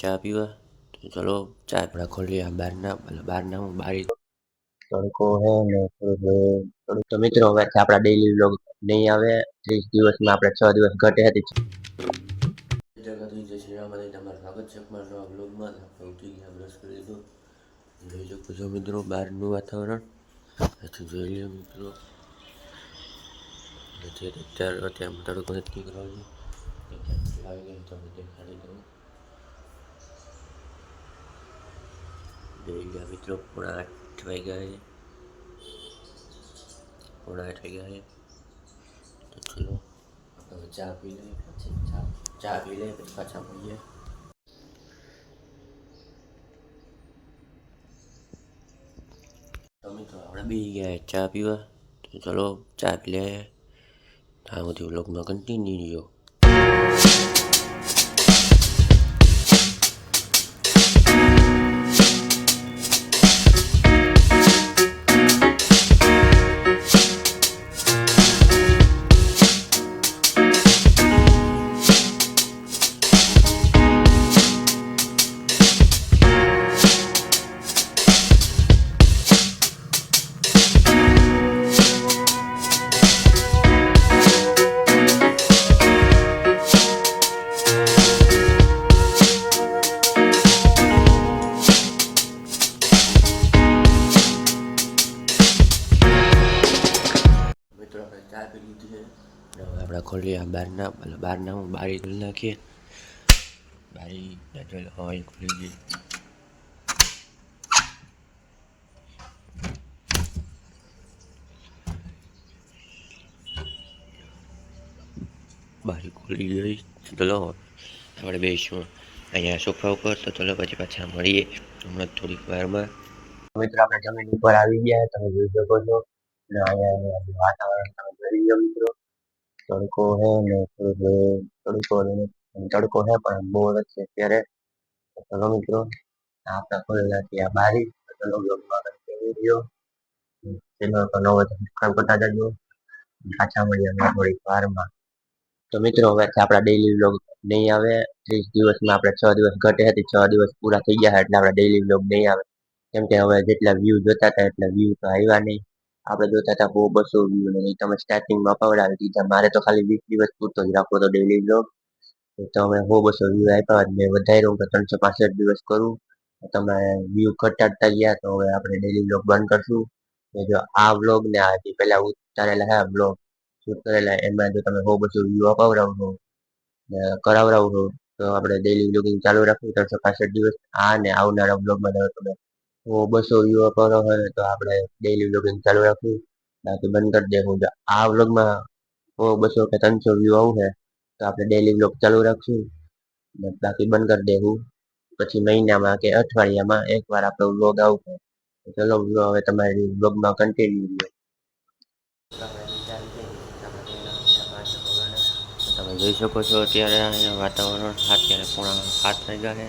ચા પીવા તો ચલો ચા આપણા ખોલીએ આ બહારના મતલબ બહારના હું બારી તડકો હે ને થોડું તો મિત્રો હવે આપણા ડેઈલી વ્લોગ નહીં આવે ત્રીસ દિવસમાં આપણે છ દિવસ ઘટે હતી જય શ્રી રામભાઈ તમારું સ્વાગત છે અમારા નવા બ્લોગમાં આપણે ઉઠી ગયા બ્રશ કરી દીધું જોઈ શકું છો મિત્રો બહારનું વાતાવરણ પછી જોઈ લઈએ મિત્રો અત્યારે અત્યારે તડકો નથી નીકળવાનો આવી ગયો તમને દેખાડી દઉં જોઈએ મિત્રો પોણા આઠ વાગ્યા પોણા આઠ વાગ્યા તો ચલો આપણે ચા પી લઈએ પછી ચા ચા પી લઈએ પછી પાછા મળીએ તો મિત્રો આપણે બી ગયા ચા પીવા તો ચલો ચા પી લઈએ આ બધું વ્લોગમાં કન્ટિન્યુ રહ્યો આપી દીધી છે હવે આપણે ખોલીએ બહારના એટલે બહારના હું બારી ખોલી નાખીએ બારી પેટ્રોલ હોય ખોલી દઈએ બારી ખોલી ગઈ ચલો આપણે બેસીશું અહીંયા સોફા ઉપર તો ચલો પછી પાછા મળીએ હમણાં થોડીક વારમાં મિત્રો આપણે જમીન ઉપર આવી ગયા તમે જોઈ શકો છો નયા નયા આ ડિવાસા વાતાવરણ તમા જોરીયો મિત્રો તડકો હે ને પ્રભુ તડકો હે ને તડકો હે પણ બોર છે કેરે તો મિત્રો આપ તા કોલેલા કે આ બારી તો લોગ મારક કે વીડિયો છે નો તો નોબ સબ કર તાજો હાચા મિયર થોડી ફાર માં તો મિત્રો હવે આપડા ડેલી વ્લોગ નહી આવે 30 દિવસ માં આપણે 6 દિવસ ઘટે હતી 6 દિવસ પૂરા થઈ ગયા હડના આપડા ડેલી વ્લોગ નહી આવે એમ કે અમે જેટલા વ્યૂ જોતા હતા એટલે વ્યૂ તો આઈવા ને આપણે જોતા હતા બહુ બસો વ્યૂ ને તમે સ્ટાર્ટિંગમાં પવડાવી દીધા મારે તો ખાલી વીસ દિવસ પૂરતો જ રાખવો હતો ડેલી બ્લોગ તમે બહુ બસો વ્યૂ આપ્યા મેં વધાર્યો કે ત્રણસો પાસઠ દિવસ કરું તમે વ્યૂ ઘટાડતા ગયા તો હવે આપણે ડેલી બ્લોગ બંધ કરશું ને જો આ બ્લોગ ને આ પહેલા ઉતારેલા હા બ્લોગ શૂટ કરેલા એમાં જો તમે બહુ બસો વ્યૂ અપાવડાવો ને કરાવડાવો તો આપણે ડેલી બ્લોગિંગ ચાલુ રાખવું ત્રણસો પાસઠ દિવસ આ ને આવનારા બ્લોગમાં તમે ઓ 200 व्यू आ पा रहे हैं तो आप डेली व्लॉगिंग चालू रखिए नहीं तो बंद कर देऊंगा आ व्लॉग में 200 के 300 व्यू आउ है तो आप डेली व्लॉग चालू रखिए नहीं तो बंद कर देऊंगा પછી મહિનામાં કે અઠવાડિયામાં એકવાર આપડે વ્લોગ આઉટ ચલો વ્લોગ હવે તમારી વ્લોગનો કન્ટેન્ટ નિયમ ચાલે છે આપણે નામ આપા છો તો તમે જોઈ શકો છો અત્યારે આ વાતાવરણ સાથે અત્યારે પુરાણો સાથે છે